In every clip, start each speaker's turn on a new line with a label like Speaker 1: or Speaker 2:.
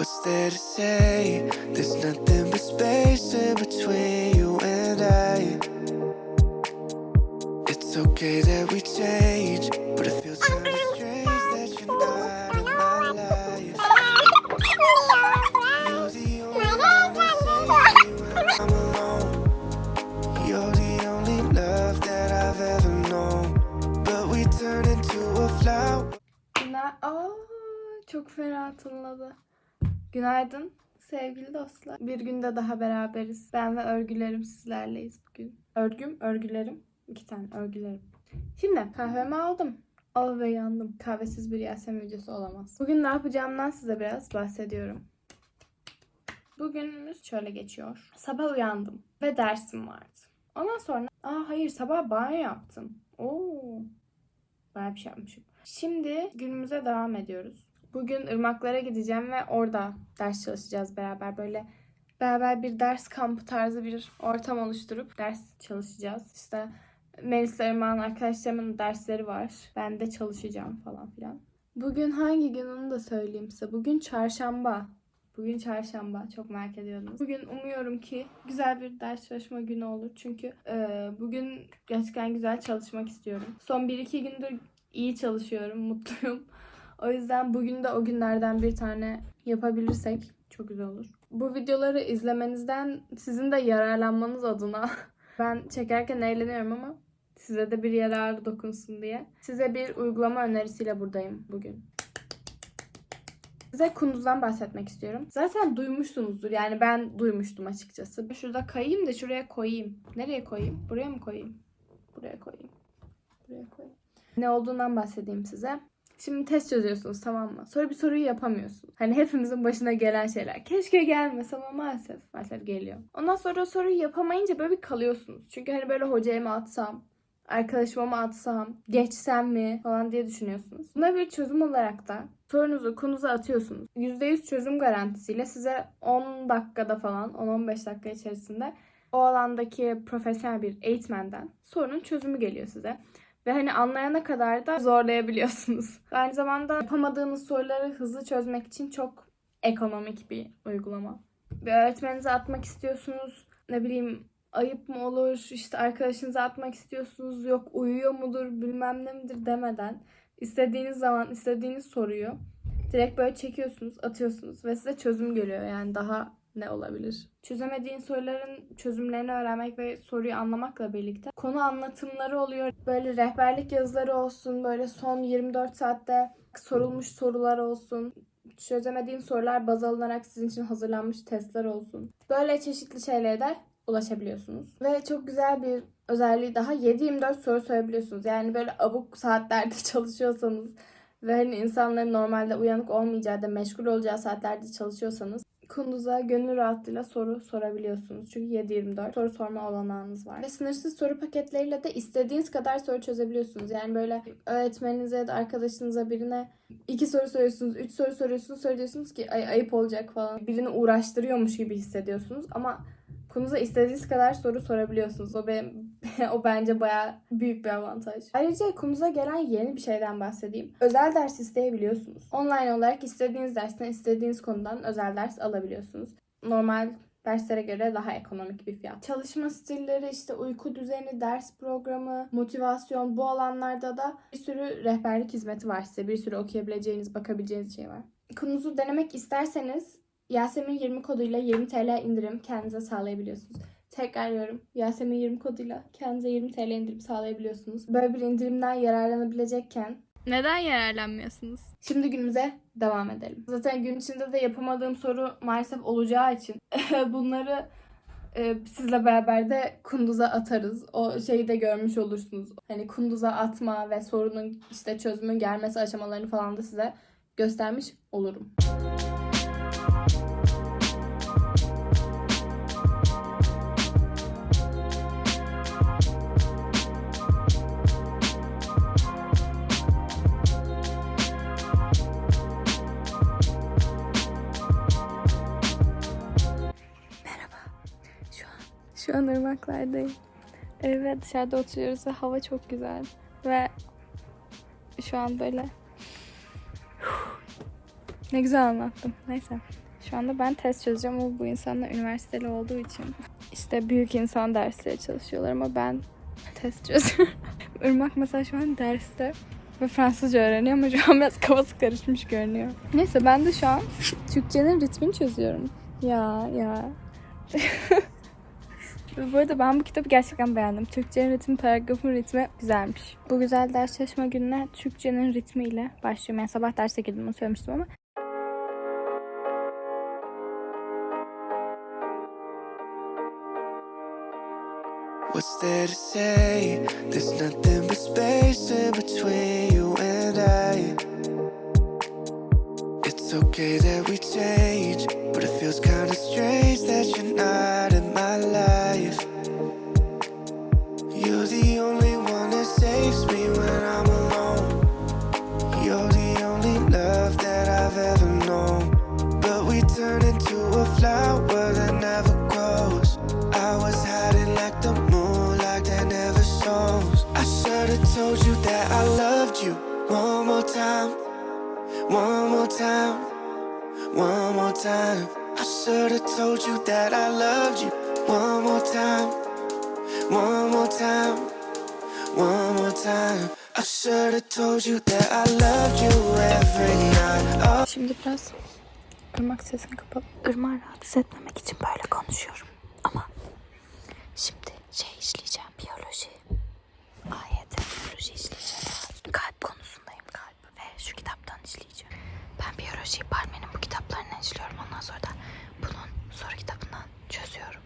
Speaker 1: What's there to say? There's nothing but space in between you and I. It's okay that we change, but it feels kind of strange that you're not in my life. You're the only one to save me when I'm alone. You're the only love that I've ever known. But we turn into a flower.
Speaker 2: Günay... Aa, oh, çok fena hatırladı. Günaydın sevgili dostlar. Bir günde daha beraberiz. Ben ve örgülerim sizlerleyiz bugün. Örgüm, örgülerim. İki tane örgülerim. Şimdi kahvemi aldım. Al ve yandım. Kahvesiz bir Yasemin videosu olamaz. Bugün ne yapacağımdan size biraz bahsediyorum. Bugünümüz şöyle geçiyor. Sabah uyandım ve dersim vardı. Ondan sonra aa hayır sabah banyo yaptım. Oo. Bayağı bir şey yapmışım. Şimdi günümüze devam ediyoruz. Bugün ırmaklara gideceğim ve orada ders çalışacağız beraber. Böyle beraber bir ders kampı tarzı bir ortam oluşturup ders çalışacağız. İşte Melis Irmak'ın arkadaşlarımın dersleri var. Ben de çalışacağım falan filan. Bugün hangi gün onu da söyleyeyim size. Bugün çarşamba. Bugün çarşamba. Çok merak ediyordunuz. Bugün umuyorum ki güzel bir ders çalışma günü olur. Çünkü e, bugün gerçekten güzel çalışmak istiyorum. Son 1-2 gündür iyi çalışıyorum. Mutluyum. O yüzden bugün de o günlerden bir tane yapabilirsek çok güzel olur. Bu videoları izlemenizden sizin de yararlanmanız adına ben çekerken eğleniyorum ama size de bir yararı dokunsun diye. Size bir uygulama önerisiyle buradayım bugün. Size Kunduz'dan bahsetmek istiyorum. Zaten duymuşsunuzdur. Yani ben duymuştum açıkçası. Şurada kayayım da şuraya koyayım. Nereye koyayım? Buraya mı koyayım? Buraya koyayım. Buraya koyayım. Ne olduğundan bahsedeyim size. Şimdi test çözüyorsunuz tamam mı? Sonra bir soruyu yapamıyorsun. Hani hepimizin başına gelen şeyler. Keşke gelmese ama maalesef. Maalesef geliyor. Ondan sonra o soruyu yapamayınca böyle bir kalıyorsunuz. Çünkü hani böyle hocaya mı atsam? Arkadaşıma mı atsam? Geçsem mi? Falan diye düşünüyorsunuz. Buna bir çözüm olarak da sorunuzu konuza atıyorsunuz. %100 çözüm garantisiyle size 10 dakikada falan 10-15 dakika içerisinde o alandaki profesyonel bir eğitmenden sorunun çözümü geliyor size. Ve hani anlayana kadar da zorlayabiliyorsunuz. Aynı zamanda yapamadığınız soruları hızlı çözmek için çok ekonomik bir uygulama. Bir öğretmeninize atmak istiyorsunuz. Ne bileyim ayıp mı olur, işte arkadaşınıza atmak istiyorsunuz, yok uyuyor mudur, bilmem ne midir demeden istediğiniz zaman istediğiniz soruyu direkt böyle çekiyorsunuz, atıyorsunuz ve size çözüm geliyor. Yani daha ne olabilir? Çözemediğin soruların çözümlerini öğrenmek ve soruyu anlamakla birlikte konu anlatımları oluyor. Böyle rehberlik yazıları olsun, böyle son 24 saatte sorulmuş sorular olsun. Çözemediğin sorular baz alınarak sizin için hazırlanmış testler olsun. Böyle çeşitli şeylere de ulaşabiliyorsunuz. Ve çok güzel bir özelliği daha 7-24 soru sorabiliyorsunuz. Yani böyle abuk saatlerde çalışıyorsanız ve hani insanların normalde uyanık olmayacağı da meşgul olacağı saatlerde çalışıyorsanız Kunduz'a gönül rahatlığıyla soru sorabiliyorsunuz. Çünkü 7-24 soru sorma olanağınız var. Ve sınırsız soru paketleriyle de istediğiniz kadar soru çözebiliyorsunuz. Yani böyle öğretmeninize ya da arkadaşınıza birine iki soru soruyorsunuz, üç soru soruyorsunuz, söylüyorsunuz ki ay ayıp olacak falan. Birini uğraştırıyormuş gibi hissediyorsunuz ama Kunduz'a istediğiniz kadar soru sorabiliyorsunuz. O benim, o bence bayağı büyük bir avantaj. Ayrıca Kunduz'a gelen yeni bir şeyden bahsedeyim. Özel ders isteyebiliyorsunuz. Online olarak istediğiniz dersten, istediğiniz konudan özel ders alabiliyorsunuz. Normal derslere göre daha ekonomik bir fiyat. Çalışma stilleri, işte uyku düzeni, ders programı, motivasyon bu alanlarda da bir sürü rehberlik hizmeti var size. Bir sürü okuyabileceğiniz, bakabileceğiniz şey var. Kunduz'u denemek isterseniz Yasemin 20 koduyla 20 TL indirim kendinize sağlayabiliyorsunuz. Tekrarlıyorum. Yasemin 20 koduyla kendinize 20 TL indirim sağlayabiliyorsunuz. Böyle bir indirimden yararlanabilecekken
Speaker 3: Neden yararlanmıyorsunuz?
Speaker 2: Şimdi günümüze devam edelim. Zaten gün içinde de yapamadığım soru maalesef olacağı için bunları e, sizle beraber de kunduza atarız. O şeyi de görmüş olursunuz. Hani kunduza atma ve sorunun işte çözümün gelmesi aşamalarını falan da size göstermiş olurum. Şu şu an ırmaklardayım. Evet dışarıda oturuyoruz ve hava çok güzel. Ve şu an böyle ne güzel anlattım. Neyse. Şu anda ben test çözeceğim ama bu insanlar üniversiteli olduğu için işte büyük insan dersleri çalışıyorlar ama ben test çözüyorum. Irmak mesela şu an derste ve Fransızca öğreniyor ama şu an biraz kafası karışmış görünüyor. Neyse ben de şu an Türkçenin ritmini çözüyorum. Ya ya. Ve Bu arada ben bu kitabı gerçekten beğendim. Türkçenin ritmi, paragrafın ritmi güzelmiş. Bu güzel ders çalışma gününe Türkçenin ritmiyle başlıyorum. Yani sabah derse girdim onu söylemiştim ama.
Speaker 1: What's there to say? There's nothing but space in between you and I. It's okay that we change, but it feels kinda strange I should've told you that I loved you one more time, one more time, one more time. I should've told you that I loved you one more time, one more time, one more time. I should've told you that I loved you every night. Oh.
Speaker 2: Şimdi ırmak sesini kapalı. Irmağı rahatsız etmemek için böyle konuşuyorum. Ama şimdi şey işleyeceğim. Biyoloji. AYT biyoloji işleyeceğim. Kalp konusundayım kalp. Ve şu kitaptan işleyeceğim. Ben biyolojiyi Parmen'in bu kitaplarından işliyorum. Ondan sonra da bunun soru kitabından çözüyorum.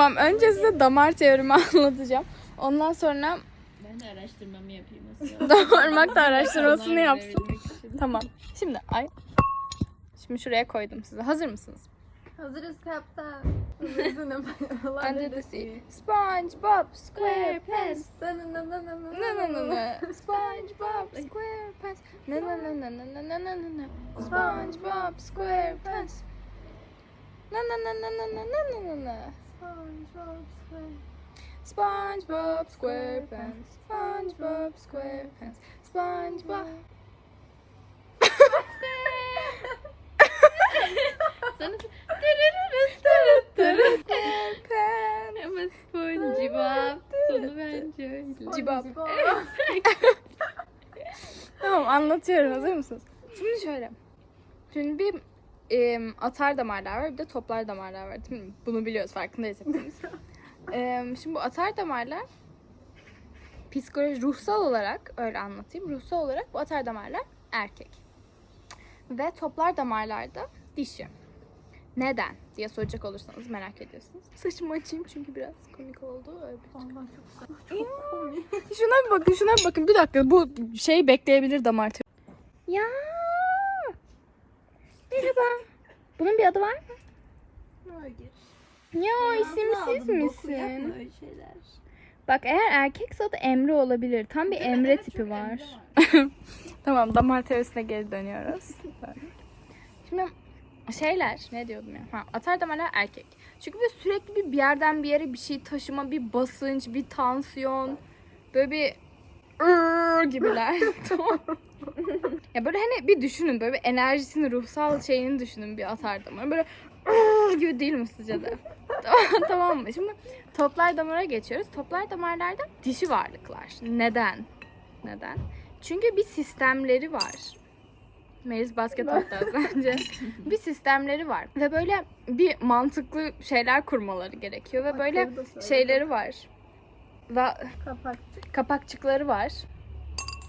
Speaker 2: Tamam önce size damar teorimi anlatacağım. Ondan sonra
Speaker 3: Ben de araştırmamı yapayım
Speaker 2: damarmak da araştırmasını yapsın. Tamam. Şimdi ay. Şimdi şuraya koydum size. Hazır mısınız?
Speaker 3: Hazırız kaptan.
Speaker 2: Under the sea. SpongeBob SquarePants. Na na na na na. SpongeBob SquarePants. Na na na na na na na na na na. SpongeBob SquarePants. Na na na na na na na na na na. SpongeBob SquarePants. SpongeBob SquarePants. SpongeBob. SquarePants.
Speaker 3: ama SpongeBob. Sonu bence öyle.
Speaker 2: Cibap. tamam anlatıyorum. Hazır mısınız? Şimdi şöyle. Şimdi bir em, atar damarlar var bir de toplar damarlar var. Değil mi? Bunu biliyoruz farkındayız hepimiz. Em, şimdi bu atar damarlar psikoloji ruhsal olarak öyle anlatayım. Ruhsal olarak bu atar damarlar erkek. Ve toplar damarlarda dişi. Neden diye soracak olursanız merak ediyorsunuz. Saçımı açayım çünkü biraz komik oldu. Öyle bir Ya, şuna bir bakın, şuna bir bakın. Bir dakika bu şey bekleyebilir damar. Ya. Merhaba. Bunun bir adı var mı?
Speaker 3: Hayır.
Speaker 2: Ya isimsiz misin? Bak eğer erkekse adı Emre olabilir. Tam bir Emre tipi var. tamam damar teorisine geri dönüyoruz. Şimdi şeyler ne diyordum ya? Ha, atar damarlar erkek. Çünkü böyle sürekli bir, bir yerden bir yere bir şey taşıma, bir basınç, bir tansiyon, böyle bir "Irr" gibiler. tamam. ya böyle hani bir düşünün böyle bir enerjisini, ruhsal şeyini düşünün bir atar damar. Böyle "Irr" gibi değil mi sizce de? tamam, tamam mı? Şimdi toplar damara geçiyoruz. Toplar damarlarda dişi varlıklar. Neden? Neden? Çünkü bir sistemleri var. Melis basket attı az önce. bir sistemleri var. Ve böyle bir mantıklı şeyler kurmaları gerekiyor. Ve böyle şeyleri var. Ve
Speaker 3: Kapak.
Speaker 2: kapakçıkları var.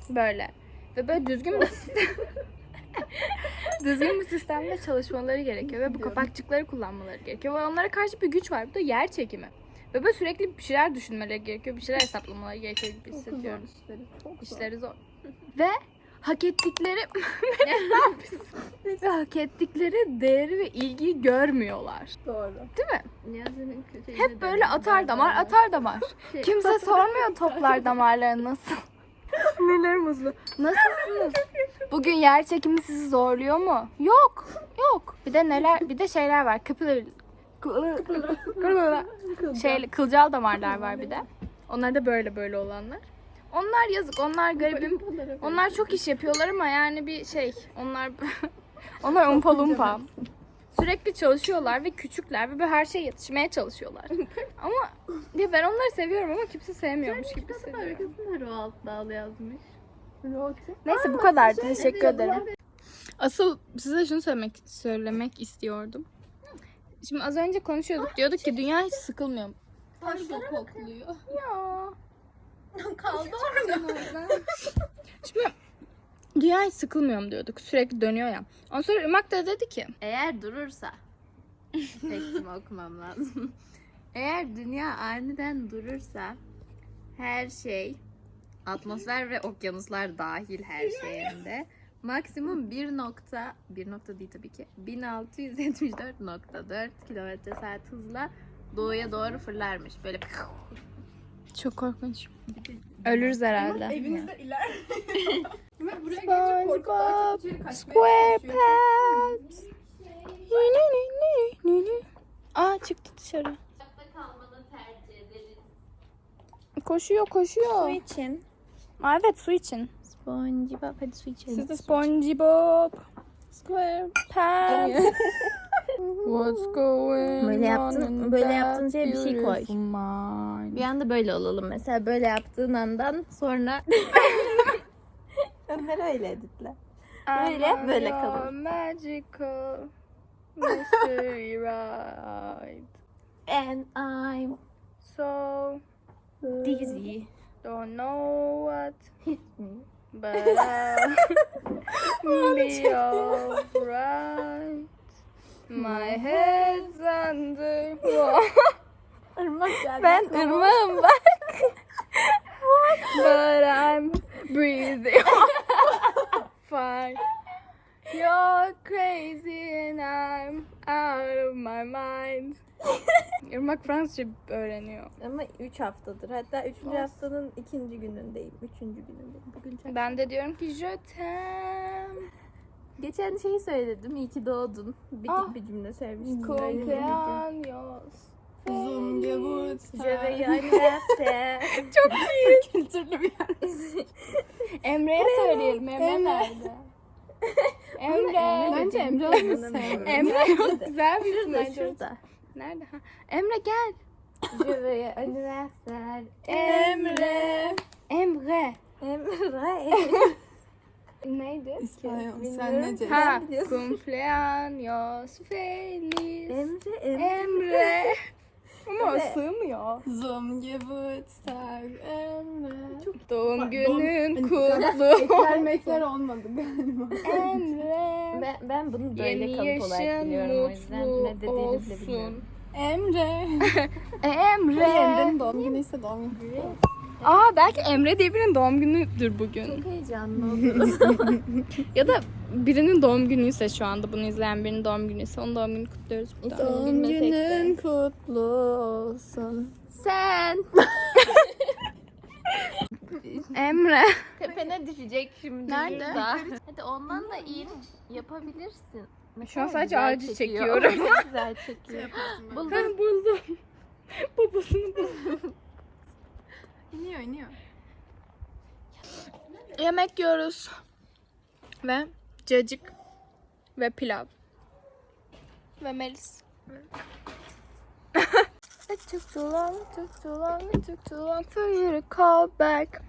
Speaker 2: Böyle. Ve böyle düzgün bir sistem düzgün bir sistemde çalışmaları gerekiyor ve bu kapakçıkları kullanmaları gerekiyor. Ve onlara karşı bir güç var. Bu da yer çekimi. Ve böyle sürekli bir şeyler düşünmeleri gerekiyor. Bir şeyler hesaplamaları gerekiyor gibi hissediyorum. İşleri zor. Ve hak ettikleri hak ettikleri değeri ve ilgiyi görmüyorlar.
Speaker 4: Doğru.
Speaker 2: Değil mi?
Speaker 3: Niyazi'nin kötü
Speaker 2: Hep böyle atar damar atar damar. Kimse sormuyor toplar damarları nasıl. Sinirlerim hızlı. Nasılsınız? Bugün yer çekimi sizi zorluyor mu? Yok. Yok. Bir de neler bir de şeyler var. Kıpır şey kılcal damarlar var bir de. Onlar da böyle böyle olanlar. Onlar yazık. Onlar garibim. Onlar çok iş yapıyorlar ama yani bir şey. Onlar onlar umpa lumpa. Sürekli çalışıyorlar ve küçükler ve böyle her şeye yetişmeye çalışıyorlar. ama ya ben onları seviyorum ama kimse sevmiyormuş gibi hissediyorum.
Speaker 3: Roald Dahl yazmış.
Speaker 2: Neyse bu kadar. Teşekkür ederim. Asıl size şunu söylemek söylemek istiyordum. Şimdi az önce konuşuyorduk. Diyorduk ki dünya hiç sıkılmıyor.
Speaker 3: Taş da kokluyor.
Speaker 2: Ya.
Speaker 3: Kaldı
Speaker 2: Şimdi dünya hiç sıkılmıyor mu diyorduk. Sürekli dönüyor ya. Ondan sonra Irmak da dedi ki
Speaker 3: Eğer durursa. Tekstimi okumam lazım. Eğer dünya aniden durursa her şey atmosfer ve okyanuslar dahil her şeyinde maksimum 1 nokta 1 nokta değil tabii ki 1674.4 kilometre saat hızla doğuya doğru fırlarmış. Böyle
Speaker 2: çok korkunç. Ölürüz herhalde.
Speaker 4: Evinizde iler. Ve buraya
Speaker 2: SpongeBob
Speaker 4: gelince korkup artık içeri kaçmaya
Speaker 2: SquarePants. Aa çıktı dışarı.
Speaker 3: kalmanı tercih ederiz.
Speaker 2: Koşuyor koşuyor.
Speaker 3: için.
Speaker 2: Aa, evet su için.
Speaker 3: SpongeBob hadi su içelim.
Speaker 2: Siz de SpongeBob SquarePants. What's going
Speaker 3: Böyle yaptın- böyle
Speaker 2: that
Speaker 3: yaptığınız yere bir şey koy. Bir anda böyle olalım. Mesela böyle yaptığın andan sonra Onları öyle editle. Böyle, böyle kalın.
Speaker 2: Magical mystery ride.
Speaker 3: And I'm
Speaker 2: So
Speaker 3: dizzy.
Speaker 2: don't know what, but I'll be alright. My head's under
Speaker 3: Irmak geldi.
Speaker 2: Ben ırmağım bak. But I'm breathing fine. You're crazy and I'm out of my mind. Irmak Fransızca öğreniyor.
Speaker 3: Ama 3 haftadır. Hatta 3. haftanın ikinci günündeyim. 3. günündeyim. Bugün çok...
Speaker 2: Ben de diyorum ki je t'aime.
Speaker 3: Geçen şeyi söyledim. İyi ki doğdun. Bitik
Speaker 2: Ah.
Speaker 3: bir cümle söylemiştim. Je anniversaire.
Speaker 2: Çok iyi.
Speaker 4: Kültürlü bir yer.
Speaker 2: Emre'ye söyleyelim. Emre nerede? Emre.
Speaker 4: Bence Emre olmasın.
Speaker 2: Emre çok güzel bir
Speaker 3: Şurada şurada.
Speaker 2: Nerede? Ha. Emre gel.
Speaker 3: Je anniversaire.
Speaker 2: Emre. Emre.
Speaker 3: Emre.
Speaker 2: Neydi?
Speaker 4: İspanyol. Sen nece?
Speaker 2: Ha.
Speaker 3: biliyorsun.
Speaker 2: Cumpleaños feliz.
Speaker 3: Emre. Emre.
Speaker 2: Emre. Ama
Speaker 3: Evet.
Speaker 2: sığmıyor.
Speaker 4: Zoom gevut. Tag Emre.
Speaker 2: Doğum
Speaker 4: Bak,
Speaker 2: günün
Speaker 4: doğum-
Speaker 2: kutlu
Speaker 4: Ekler mekler olmadı galiba.
Speaker 2: Emre.
Speaker 3: Ben, ben bunu böyle
Speaker 2: Yeni
Speaker 3: kalıp olarak biliyorum o yüzden ne dediğini bile
Speaker 2: olsun.
Speaker 3: bilmiyorum.
Speaker 4: Emre.
Speaker 2: Emre.
Speaker 4: Emre'nin doğum günü ise doğum günü.
Speaker 2: Aa belki Emre diye birinin doğum günüdür bugün.
Speaker 3: Çok heyecanlı oldu.
Speaker 2: Ya da birinin doğum günüyse şu anda bunu izleyen birinin doğum günüyse onun doğum gününü kutluyoruz burada.
Speaker 3: Doğum günün
Speaker 4: kutlu olsun.
Speaker 3: Sen.
Speaker 2: Emre.
Speaker 3: Tepene düşecek şimdi
Speaker 2: Nerede?
Speaker 3: yurda. Hadi ondan da in. Yapabilirsin. Ne
Speaker 2: Şu an sadece ağacı
Speaker 3: çekiyor.
Speaker 2: çekiyorum.
Speaker 3: Güzel çekiyor. Buldum.
Speaker 2: Ben buldum. Babasını buldum.
Speaker 4: İniyor iniyor.
Speaker 2: Yemek yiyoruz. Ve cacık. Ve pilav. Ve melis. It took too long, it took too long, it took too long for you to call back.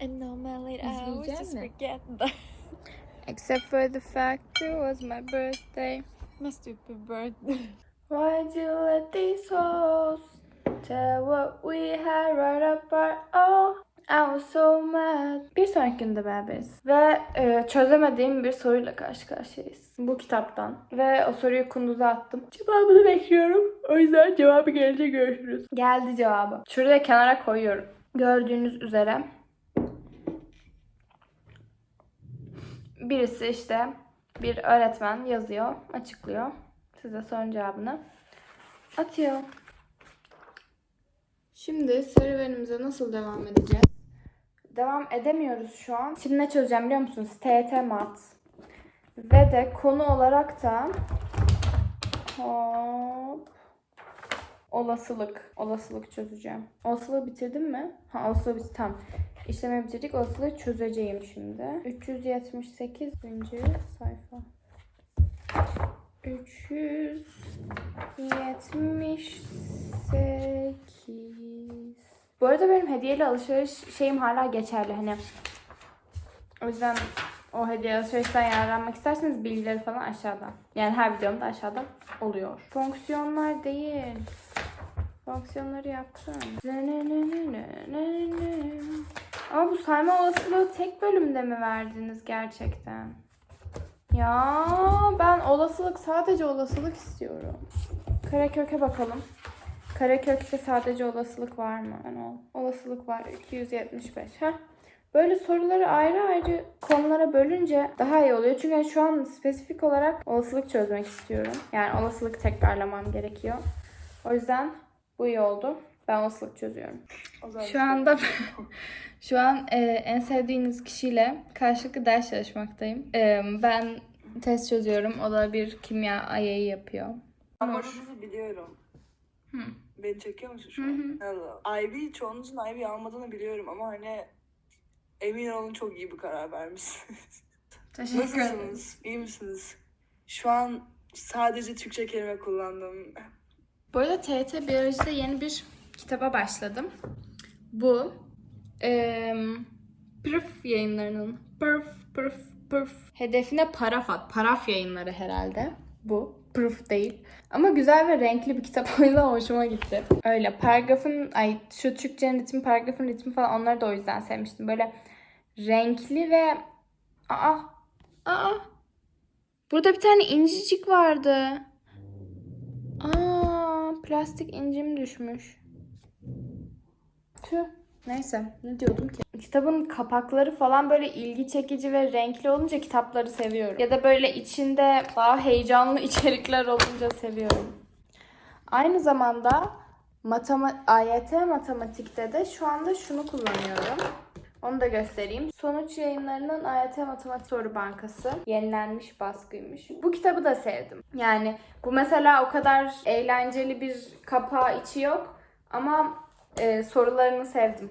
Speaker 3: And no man late hours just forget that.
Speaker 2: Except for the fact it was my birthday.
Speaker 4: My stupid birthday.
Speaker 2: Why'd you let these hoes tell what we had right our oh? I was so mad. Bir sonraki günde beraberiz. Ve e, çözemediğim bir soruyla karşı karşıyayız. Bu kitaptan. Ve o soruyu kunduza attım. Cevabını bekliyorum. O yüzden cevabı gelince görüşürüz. Geldi cevabı. Şuraya kenara koyuyorum. Gördüğünüz üzere. Birisi işte bir öğretmen yazıyor, açıklıyor. Size sorun cevabını atıyor. Şimdi serüvenimize nasıl devam edeceğiz? Devam edemiyoruz şu an. Şimdi ne çözeceğim biliyor musunuz? TET mat. Ve de konu olarak da hop olasılık. Olasılık çözeceğim. Olasılığı bitirdim mi? Ha olasılığı bitirdim. Tamam. İşlemi bitirdik. Olasılığı çözeceğim şimdi. 378. sayfa. 378. Bu arada benim hediyeli alışveriş şeyim hala geçerli. Hani o yüzden o hediye alışverişten yararlanmak isterseniz bilgileri falan aşağıda. Yani her videomda aşağıda oluyor. Fonksiyonlar değil. Fonksiyonları yaptım. Ama bu sayma olasılığı tek bölümde mi verdiniz gerçekten? Ya ben olasılık sadece olasılık istiyorum. Kareköke bakalım. Karekökte sadece olasılık var mı? Yani o olasılık var 275. Heh. Böyle soruları ayrı ayrı konulara bölünce daha iyi oluyor. Çünkü şu an spesifik olarak olasılık çözmek istiyorum. Yani olasılık tekrarlamam gerekiyor. O yüzden bu iyi oldu. Ben olasılık çözüyorum. Şu anda şu an e, en sevdiğiniz kişiyle karşılıklı ders çalışmaktayım. E, ben test çözüyorum. O da bir kimya ayayı yapıyor.
Speaker 5: Numaranızı biliyorum. Beni çekiyor musun şu an? Hello. Ivy, çoğunuzun Ivy almadığını biliyorum ama hani emin olun çok iyi bir karar vermişsiniz.
Speaker 2: Teşekkür ederim.
Speaker 5: Nasılsınız? İyi misiniz? Şu an sadece Türkçe kelime kullandım.
Speaker 2: Bu arada TRT Biyoloji'de yeni bir kitaba başladım. Bu eee Pırf yayınlarının Pırf Pırf Pırf hedefine paraf at. Paraf yayınları herhalde. Bu. Pırf değil. Ama güzel ve renkli bir kitap o hoşuma gitti. Öyle paragrafın ay şu Türkçenin ritmi, paragrafın ritmi falan onları da o yüzden sevmiştim. Böyle renkli ve aa aa Burada bir tane incicik vardı. Aa, plastik incim düşmüş. Tüh. Neyse, ne diyordum ki? Kitabın kapakları falan böyle ilgi çekici ve renkli olunca kitapları seviyorum. Ya da böyle içinde daha heyecanlı içerikler olunca seviyorum. Aynı zamanda matema AYT matematikte de şu anda şunu kullanıyorum. Onu da göstereyim. Sonuç yayınlarının AYT Matematik Soru Bankası yenilenmiş baskıymış. Bu kitabı da sevdim. Yani bu mesela o kadar eğlenceli bir kapağı içi yok ama e, sorularını sevdim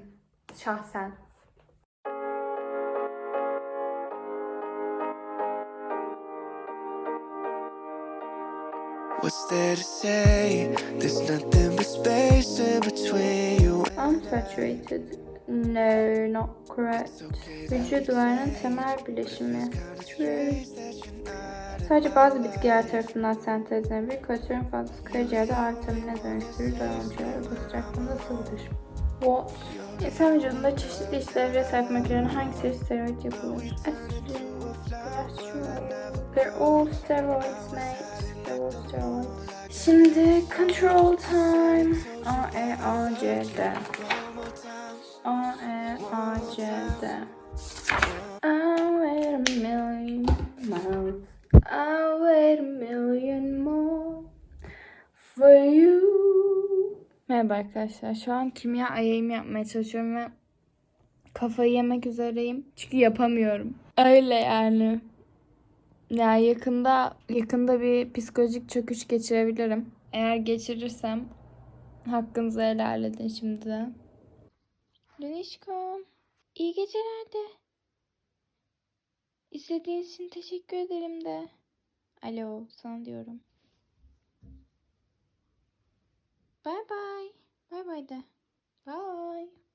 Speaker 2: şahsen.
Speaker 1: What's there to say? There's nothing but space in between you and
Speaker 2: Unsaturated. No, not correct. Vücut duvarının temel bileşimi. True. Sadece bazı bitkiler tarafından sentezlenebilir. Kolesterolün fazlası karaciğerde ağır vitamine dönüştürür. Doyumcular oda sıcaklığında sıvıdır. What? İnsan vücudunda çeşitli işlevlere sahip makinelerin hangisi steroid yapılır? They're all steroids, mate. They're all steroids. Şimdi control time. A, E, A, C, D. A, E, A, C, D. I wait a million miles. I wait a million more for you. Merhaba arkadaşlar. Şu an kimya ayağımı yapmaya çalışıyorum ve kafayı yemek üzereyim. Çünkü yapamıyorum. Öyle yani. Ya yakında yakında bir psikolojik çöküş geçirebilirim. Eğer geçirirsem hakkınızı helal edin şimdiden. Dönüşkom. İyi geceler de. İzlediğiniz için teşekkür ederim de. Alo sana diyorum. Bye bye. Bye bye de. Bye.